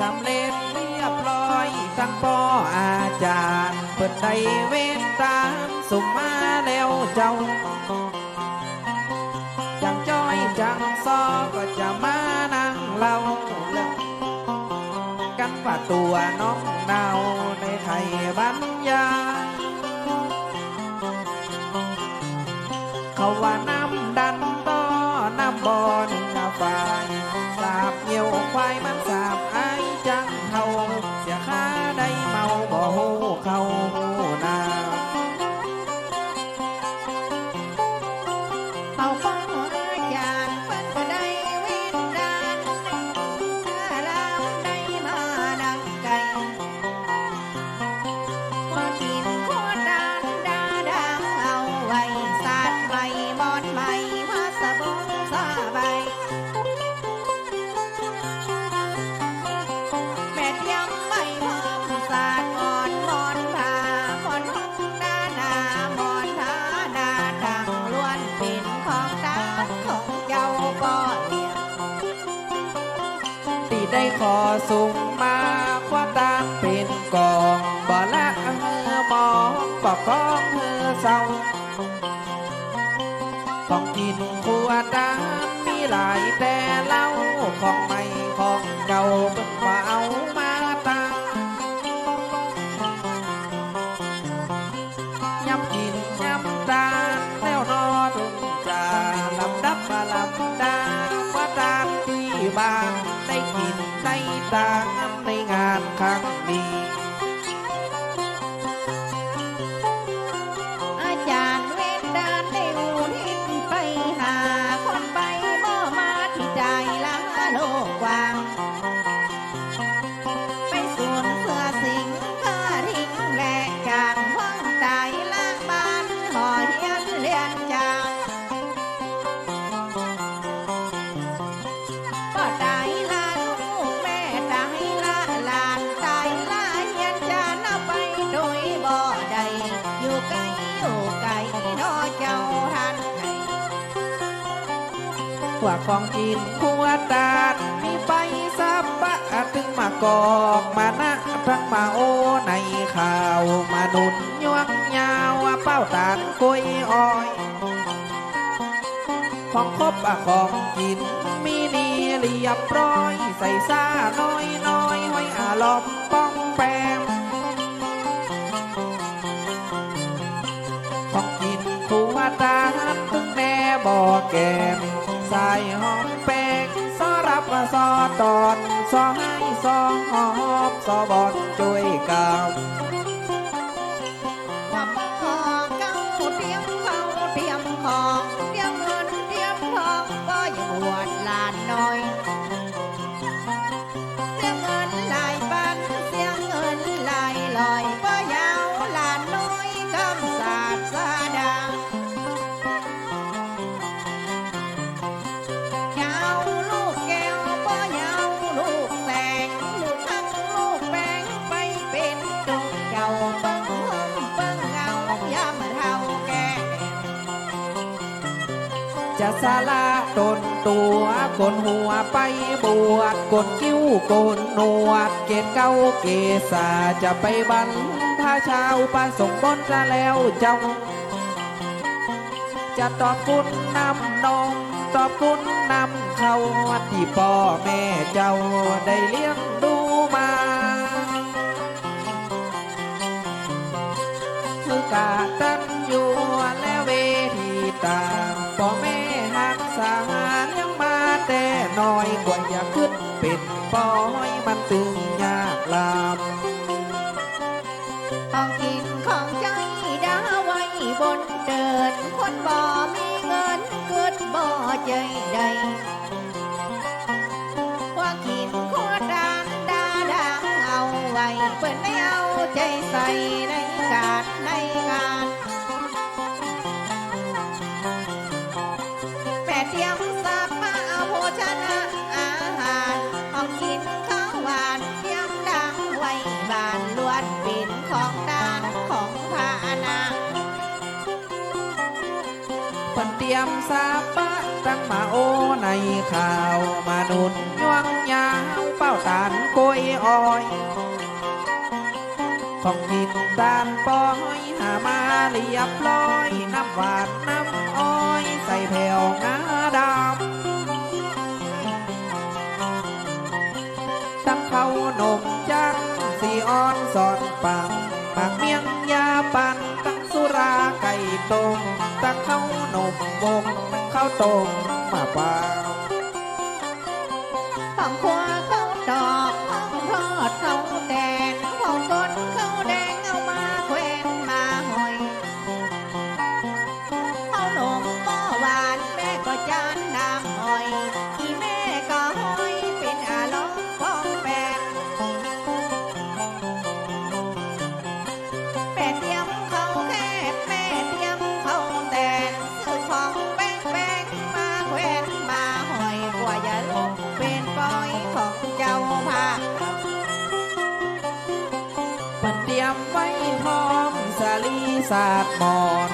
สำเร็จเรียบร้อยทั้งพ่ออาจารย์เปิดได้เว้นตามสุมมาแล้วเจ้า จังจ้อยจังซอก็จะมานั่งเล่า กันว่าตัวน้องเนาในไทยบัญญาเขาว่าน้ำดันต่อน้ำบอนน้ำไฟสาบเหี่ยวควายมัน สูงมาคว้าตามเป็นกองบ่ละเฮือมองก็กองเฮือเศร้าของกินครัวดานมีหลายแต่เล่าของใหม่ของเก่าเพิ่งว่าเอามาตั้งย้ำกินย้ำตาแล้วนอนจะลำดับมาลำดาว่าตามที่บ้าน ด้ตามในงานครั้งนี้ ว่าของกินขวดดาดมีไปสับปะถึงมากอกมานะทั้งมาโอในข่าวมาหนุนยวกยาวว่าเป้าตานกุยอ้อย ของครบอะของกินมีดีเรียบร้อย ใส่ซาน้อยน้อยไว้อารมณ์ป้องแปมของกินทัวตาตึงแม่บ่อแกม ใส่หอมเป้งซอรับว่าซอตอนสอให้สอหอมสอบอดช่วยกา จะสาละตนตัวกนหัวไปบวชกนคิ้วกนหนวด เกตเก้าเกษาจะไปบรรพชาวปานสมบนจะแล้วเจ้าจะตอบคุณนำนองตอบคุณนำเขาที่พ่อแม่เจ้าได้เลี้ยงดูมาคือกาตันอยู่และเวทีตา น้อยกว่าอยากขึ้นเป็นปอยมันตึงยากลามของกินของใจดาไว้บนเดินคนบ่มีเงินเกิดบ่ใจใดว่ากินขวดดานดาดังเอาไว้เปิดไม่เอาใจใส่ในการในงาน มสาบะตั้งมาโอในข่าวมานุนยวงยาวเป้าตานกยอ้อย ของกินตานปอยหามาเรียบร้อย น้ำหวานน้ำอ้อย ใส่แผ่วงาดำตั้งเขาหนมจังสีอ่อนสอนปังปากเมียงยาปันตั้งสุราไก่ต้ม ตั้งเขาหนุ่มวงเข้าตรงมาเปล่าฝั่งขวาเข้าดอกข้าวทอดข้าแดง สาดหมอน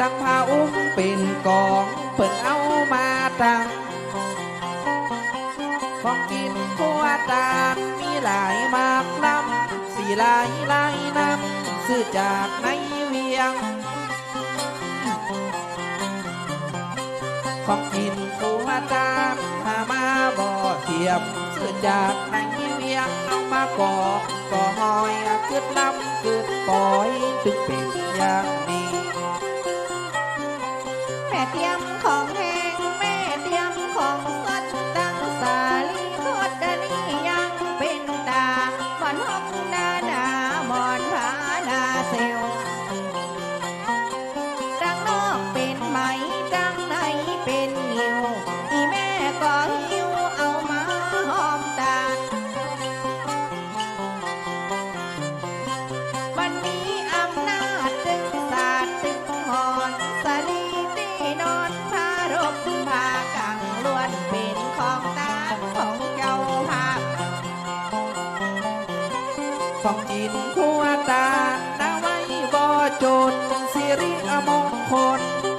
ตั้งผ้าอุ้มเป็นกองเปิดเอามาตั้งของกินขัวตาลมีหลายมากลำสีหลายหลายน้ำซื้อจากในเวียง ของกินขัวตาลหามาบ่เทียมซื้อจากในเวียง มากอกก็หอยกึดลำกึดปล่อยถึงเป็นอย่างนี้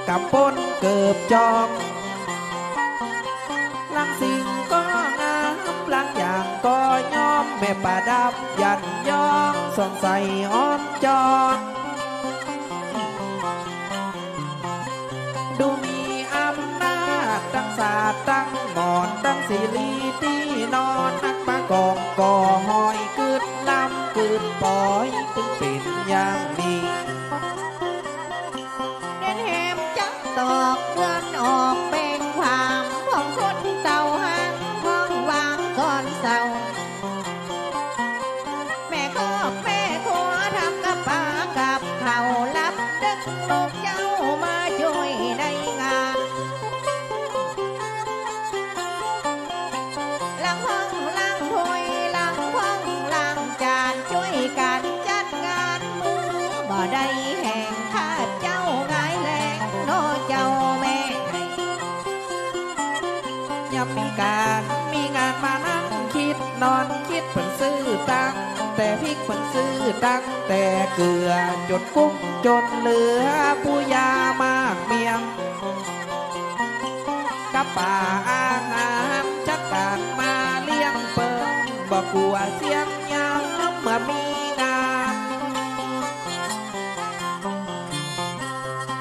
กับปนเกิบจองลังสิ่งก็งามลังอย่างก็ยอมแม่ประดับยันยองสงสัยอ้อมจอนดูมีอำนาจตั้งศาสตร์ตั้งหมอนตั้งสิริ อนคิดเพิ่นซื้อตังแต่พริกเพิ่นซื้อตังแต่เกลือจนกุ้งจนเหลือผู้ยามากเมียงกับป่าอาหารจัดการมาเลี้ยงเปิงบอกกลัวเสียงยามเมื่อมีงา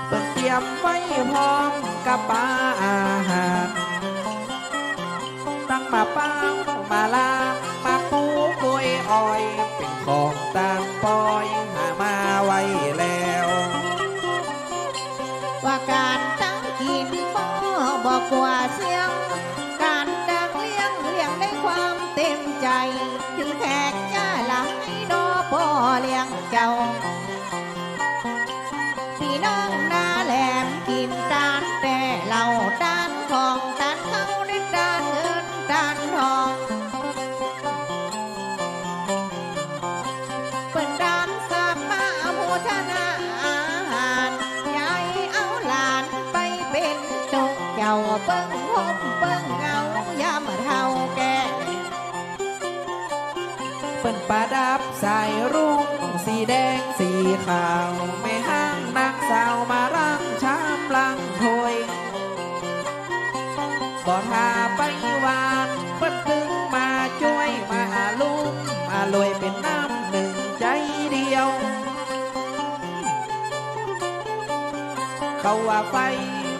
เปิดเตรียมไว้พร้อมกับป่าอาหารตั้งมาป้ามาลา ถึงแข ดับสายรุ่งสีแดงสีขาวไม่ห้างนักสาวมาร่างช้ำลังถอยบ่ทาไปวานเพิ่นถึงมาช่วยมาลุ่มมาลอยเป็นน้ำหนึ่งใจเดียว เขาว่าไฟ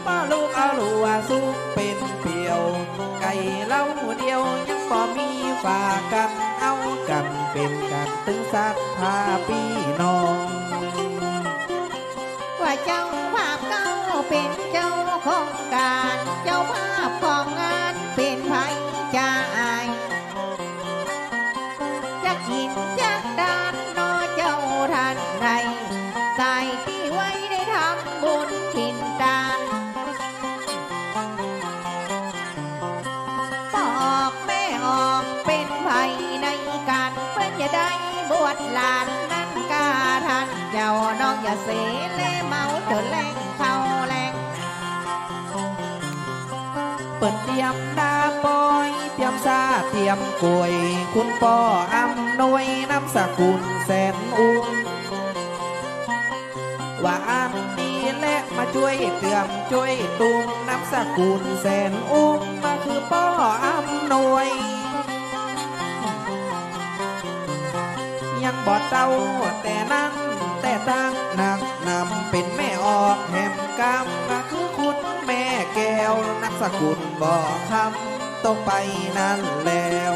มาลูกอาลัวสุกเป็นเปียว ไก่เล่าเดียวยังบ่มีฝากกัน เป็นกันตึงสักพาพี่น้อง ว่าเจ้า องอย่าเสเลเมาจนแรงเข้าแรงเปิดเตรียมดาปอยเตรียมซาเตรียมกล้วย คุณพ่ออำนวยน้ำสกุลแสนอุ้มว่าอันนี้แหละมาช่วยเตือมช่วยตุมน้ำสกุลแสนอุ้มมาคือพ่ออำนวยยังบอดเต้าแต่นั่ง แต่ตั้งนักนำเป็นแม่ออกแหมกรรมคือคุณแม่แก้วนักสกุลบอกคำต้องไปนั่นแล้ว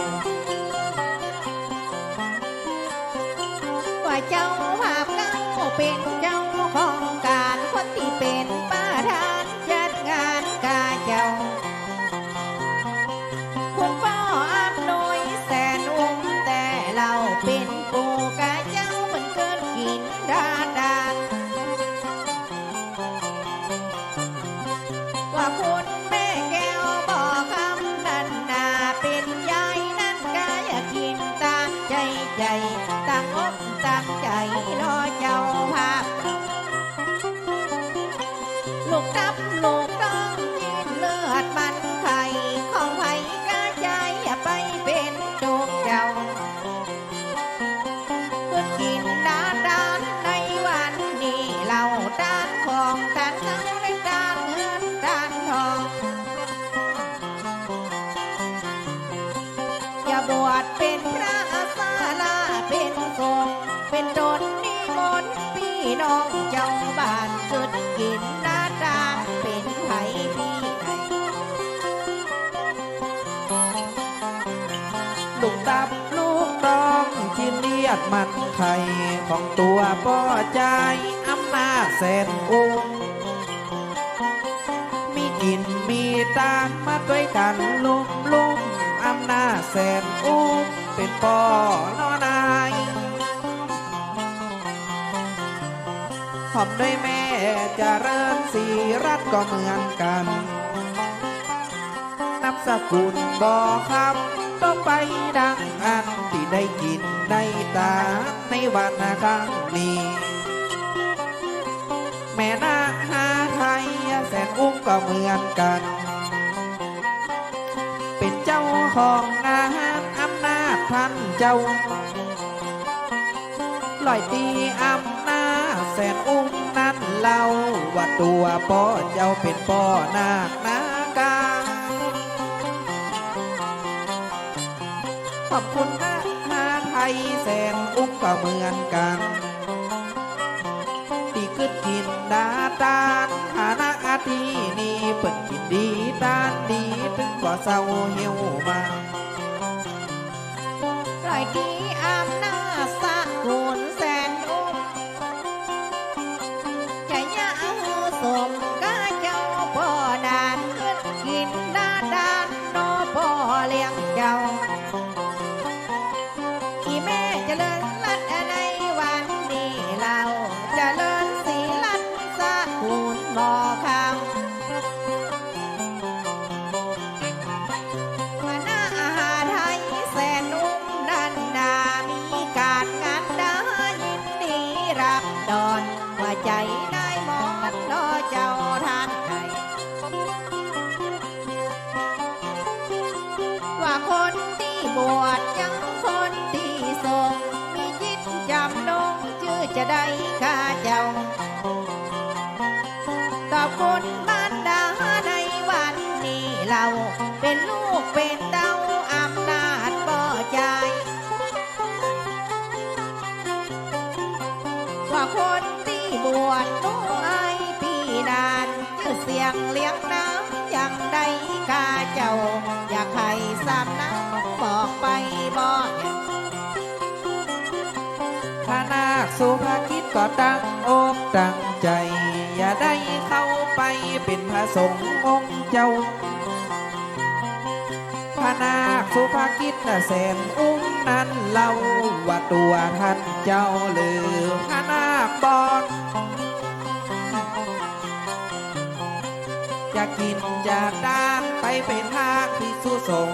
ว่าเจ้าภาพเก้าเป็นเจ้าของ มันไข่ของตัวพ่อใจอำนาจแสนอุ้มมีกินมีตามมาด้วยกันลุมลุมอำนาจแสนอุ้มเป็นพ่อนอนายหอมด้วยแม่จะเริญสีรัตก็เหมือนกันนับสกุลบอกคำต้องไปดังอัน ได้กินได้ตาในวันครั้งนี้ แม่นาหาไทยแสนอุ้มก็เหมือนกัน เป็นเจ้าของงาอำนาจท่านเจ้าลอยตีอำนาจแสนอุ้มนั้นเล่าว่าตัวพ่อเจ้าเป็นพ่อนาคนากาขอบคุณ แสนอุ้มก็เหมือนกันที่ขึ้นกินดาตานอานาอาทีนี่เปิดกินดีตานดีถึงบ่เศร้าเหี่ยวมาปล่อยที่ รักดอนหัวใจนายมองมันรอเจ้าทานไทยว่าคนที่บวชยังคนที่ทรงมีจิตจำลงชื่อจะได้ข้าเจ้าตอบคนบ้านดาในวันนี้เรา คนที่บวชนู้ไอปีนานชื่อเสียงเลี้ยงน้ำอย่างใดกาเจ้า อยากให้สามน้ำบอกไปบอกพระนาคสุภาคิดก็ตั้งอกตั้งใจ อย่าได้เข้าไปเป็นพระสงฆ์องค์เจ้า พนาสุภกิจน่ะแสนอุ้มนั้นเล่าว่าตัวท่านเจ้าหรือพนาบอดจะกินจะดานไปเป็นทางที่สุสง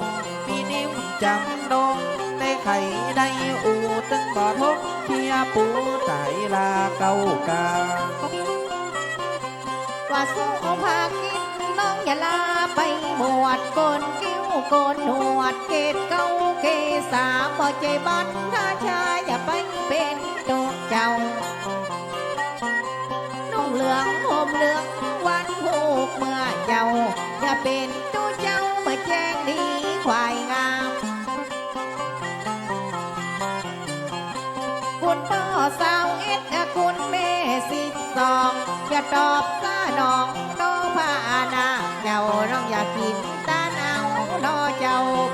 มีนิ้วจำนงในไข่ในอูตึงบ่อทกเพียปูไตลาเก้ากาว่าสู้ภากินน้องอย่าลาไปบวชกนกิ้ว โกนหนวดเกตเก้าเกสาพอใจบันถ้าชายอย่าไปเป็นตัวเจ้านุ่งเหลืองห่มเหลืองวันผูกเมื่อเจ้า อย่าเป็นตัวเจ้าเมื่อแจ้งดีควายงามคุณพ่อสาวเอ็ดคุณแม่สิบสองอย่าตอบซาน้องน้องพานาเจ้าน้องอย่า Chào